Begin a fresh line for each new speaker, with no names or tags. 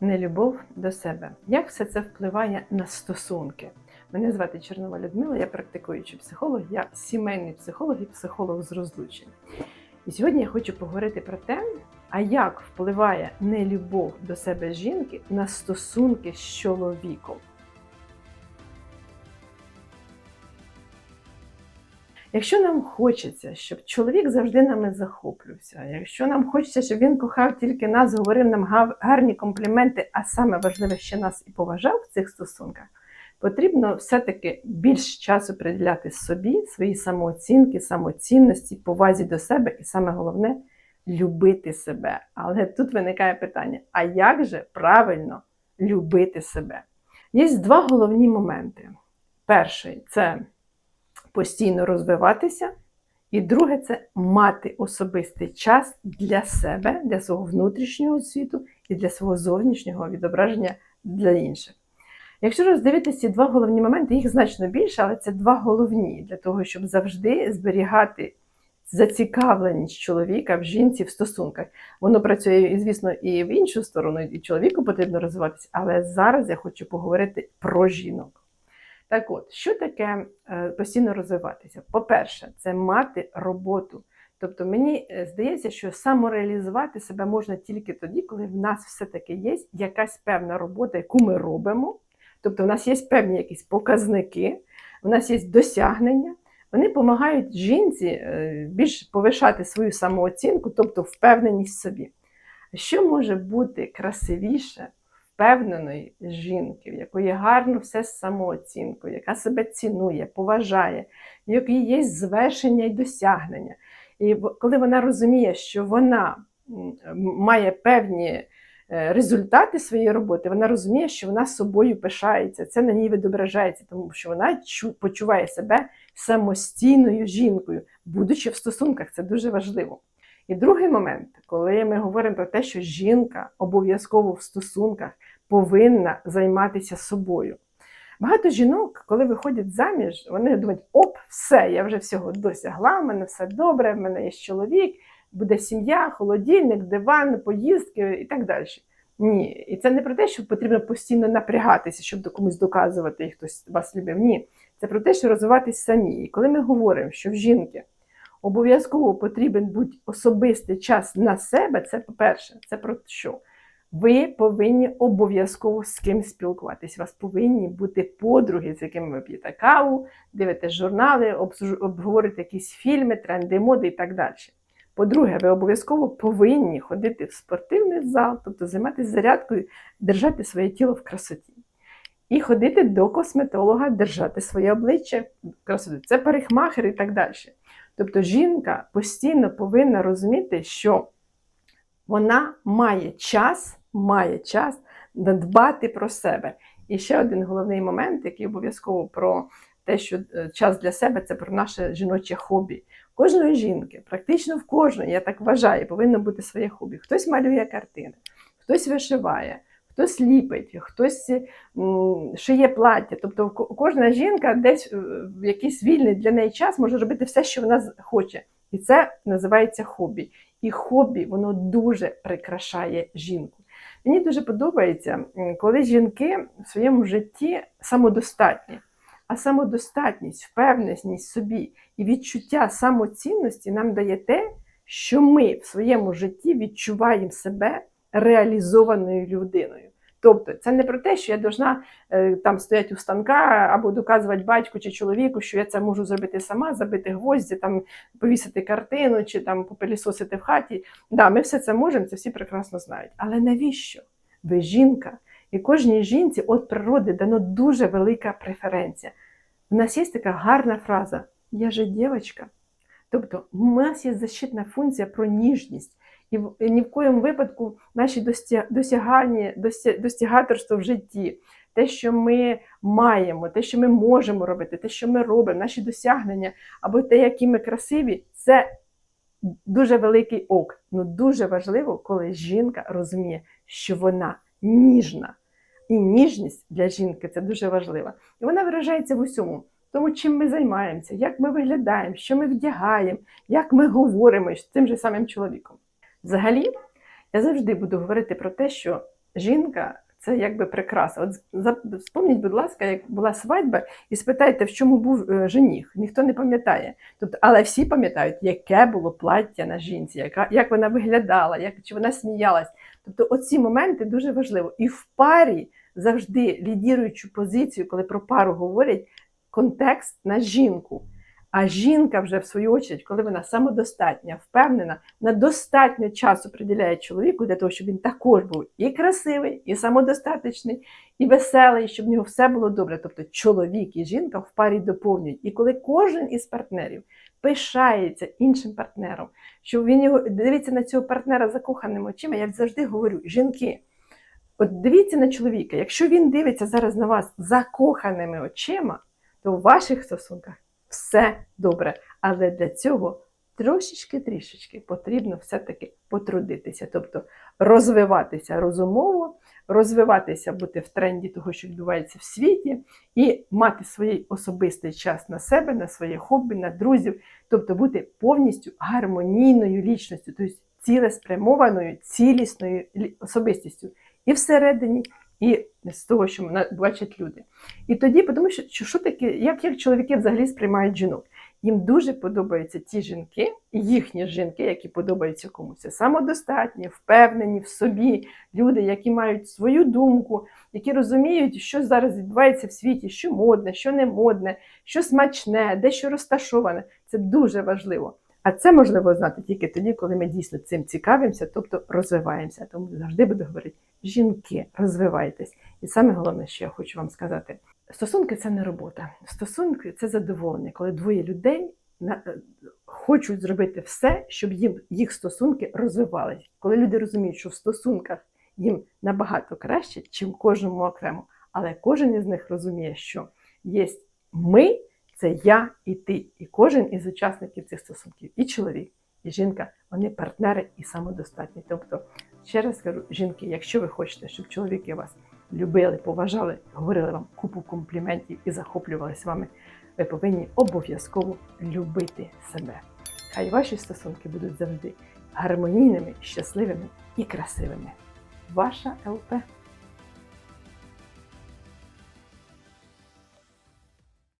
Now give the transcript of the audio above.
нелюбов до себе. Як все це впливає на стосунки? Мене звати Чернова Людмила, я практикуючий психолог, я сімейний психолог і психолог з розлучень. І сьогодні я хочу поговорити про те, а як впливає нелюбов до себе жінки на стосунки з чоловіком. Якщо нам хочеться, щоб чоловік завжди нами захоплювався, якщо нам хочеться, щоб він кохав тільки нас, говорив нам гарні компліменти, а саме важливе, ще нас і поважав в цих стосунках, потрібно все-таки більш часу приділяти собі, своїй самооцінки, самоцінності, повазі до себе, і саме головне любити себе. Але тут виникає питання: а як же правильно любити себе? Є два головні моменти. Перший це постійно розвиватися, і друге це мати особистий час для себе, для свого внутрішнього світу і для свого зовнішнього відображення для інших. Якщо роздивитися ці два головні моменти, їх значно більше, але це два головні для того, щоб завжди зберігати зацікавленість чоловіка в жінці в стосунках. Воно працює, і, звісно, і в іншу сторону, і чоловіку потрібно розвиватися, але зараз я хочу поговорити про жінок. Так от, що таке е, постійно розвиватися? По-перше, це мати роботу. Тобто мені е, здається, що самореалізувати себе можна тільки тоді, коли в нас все-таки є якась певна робота, яку ми робимо. Тобто, в нас є певні якісь показники, в нас є досягнення. Вони допомагають жінці е, більш повишати свою самооцінку, тобто впевненість в собі. Що може бути красивіше впевненої жінки, в якої гарно все з самооцінкою, яка себе цінує, поважає, в якій є звершення і досягнення. І коли вона розуміє, що вона має певні е, результати своєї роботи, вона розуміє, що вона собою пишається, це на ній відображається, тому що вона почуває себе самостійною жінкою, будучи в стосунках, це дуже важливо. І другий момент, коли ми говоримо про те, що жінка обов'язково в стосунках повинна займатися собою. Багато жінок, коли виходять заміж, вони думають, оп, все, я вже всього досягла, в мене все добре, в мене є чоловік, буде сім'я, холодильник, диван, поїздки і так далі. Ні, і це не про те, що потрібно постійно напрягатися, щоб до комусь доказувати, і хтось вас любив. Ні, це про те, що розвиватись самі. І коли ми говоримо, що в жінки обов'язково потрібен будь особистий час на себе, це по-перше, це про що? Ви повинні обов'язково з ким спілкуватись. У вас повинні бути подруги, з якими ви п'єте каву, дивитесь журнали, обговорюєте якісь фільми, тренди, моди і так далі. По-друге, ви обов'язково повинні ходити в спортивний зал, тобто займатися зарядкою, держати своє тіло в красоті. І ходити до косметолога, держати своє обличчя в красоті. Це парикмахер і так далі. Тобто жінка постійно повинна розуміти, що вона має час, має час дбати про себе. І ще один головний момент, який обов'язково про те, що е, час для себе це про наше жіноче хобі. Кожної жінки, практично в кожної, я так вважаю, повинно бути своє хобі. Хтось малює картини, хтось вишиває, хтось ліпить, хтось шиє плаття. Тобто кожна жінка десь е, в якийсь вільний для неї час може робити все, що вона хоче. І це називається хобі. І хобі воно дуже прикрашає жінку. Мені дуже подобається, коли жінки в своєму житті самодостатні. А самодостатність, впевненість собі і відчуття самоцінності нам дає те, що ми в своєму житті відчуваємо себе реалізованою людиною. Тобто, це не про те, що я должна е, там стояти у станка або доказувати батьку чи чоловіку, що я це можу зробити сама, забити гвозді, там повісити картину чи там попилісосити в хаті. Да, ми все це можемо, це всі прекрасно знають. Але навіщо? Ви жінка, і кожній жінці від природи дано дуже велика преференція. У нас є така гарна фраза Я же дівчинка. Тобто, у нас є защитна функція про ніжність. І в- ні в коєму випадку наші досягання, достігаторство в житті, те, що ми маємо, те, що ми можемо робити, те, що ми робимо, наші досягнення, або те, які ми красиві, це дуже великий ок. Ну дуже важливо, коли жінка розуміє, що вона ніжна. І ніжність для жінки це дуже важливо. І вона виражається в усьому. Тому чим ми займаємося, як ми виглядаємо, що ми вдягаємо, як ми говоримо з тим же самим чоловіком. Взагалі, я завжди буду говорити про те, що жінка це якби прикраса. От за- будь ласка, як була свадьба, і спитайте, в чому був е, жених. Ніхто не пам'ятає. Тобто, але всі пам'ятають, яке було плаття на жінці, яка, як вона виглядала, як, чи вона сміялась. Тобто, оці моменти дуже важливо. І в парі завжди лідіруючу позицію, коли про пару говорять, контекст на жінку. А жінка вже в свою очередь, коли вона самодостатня, впевнена, вона достатньо часу приділяє чоловіку для того, щоб він також був і красивий, і самодостаточний, і веселий, щоб в нього все було добре. Тобто чоловік і жінка в парі доповнюють. І коли кожен із партнерів пишається іншим партнером, що він його дивиться на цього партнера закоханими очима, я завжди говорю: жінки. От дивіться на чоловіка, якщо він дивиться зараз на вас закоханими очима, то в ваших стосунках все добре. Але для цього трошечки-трішечки потрібно все-таки потрудитися, тобто розвиватися розумово, розвиватися, бути в тренді того, що відбувається в світі, і мати свій особистий час на себе, на своє хобі, на друзів, тобто бути повністю гармонійною лічністю, тобто цілеспрямованою, цілісною особистістю. І всередині, і з того, що бачать люди. І тоді, тому що, що таке, як, як чоловіки взагалі сприймають жінок? Їм дуже подобаються ті жінки, їхні жінки, які подобаються комусь. Самодостатні, впевнені в собі, люди, які мають свою думку, які розуміють, що зараз відбувається в світі, що модне, що не модне, що смачне, де що розташоване. Це дуже важливо. А це можливо знати тільки тоді, коли ми дійсно цим цікавимося, тобто розвиваємося. Тому завжди буду говорити: жінки, розвивайтесь. І саме головне, що я хочу вам сказати: стосунки це не робота. Стосунки це задоволення, коли двоє людей е, хочуть зробити все, щоб їм їх стосунки розвивалися. Коли люди розуміють, що в стосунках їм набагато краще, чим кожному окремо, але кожен із них розуміє, що є ми це я і ти, і кожен із учасників цих стосунків, і чоловік, і жінка, вони партнери і самодостатні. Тобто, ще раз кажу, жінки, якщо ви хочете, щоб чоловіки вас любили, поважали, говорили вам купу компліментів і захоплювалися вами, ви повинні обов'язково любити себе. Хай ваші стосунки будуть завжди гармонійними, щасливими і красивими. Ваша ЛП.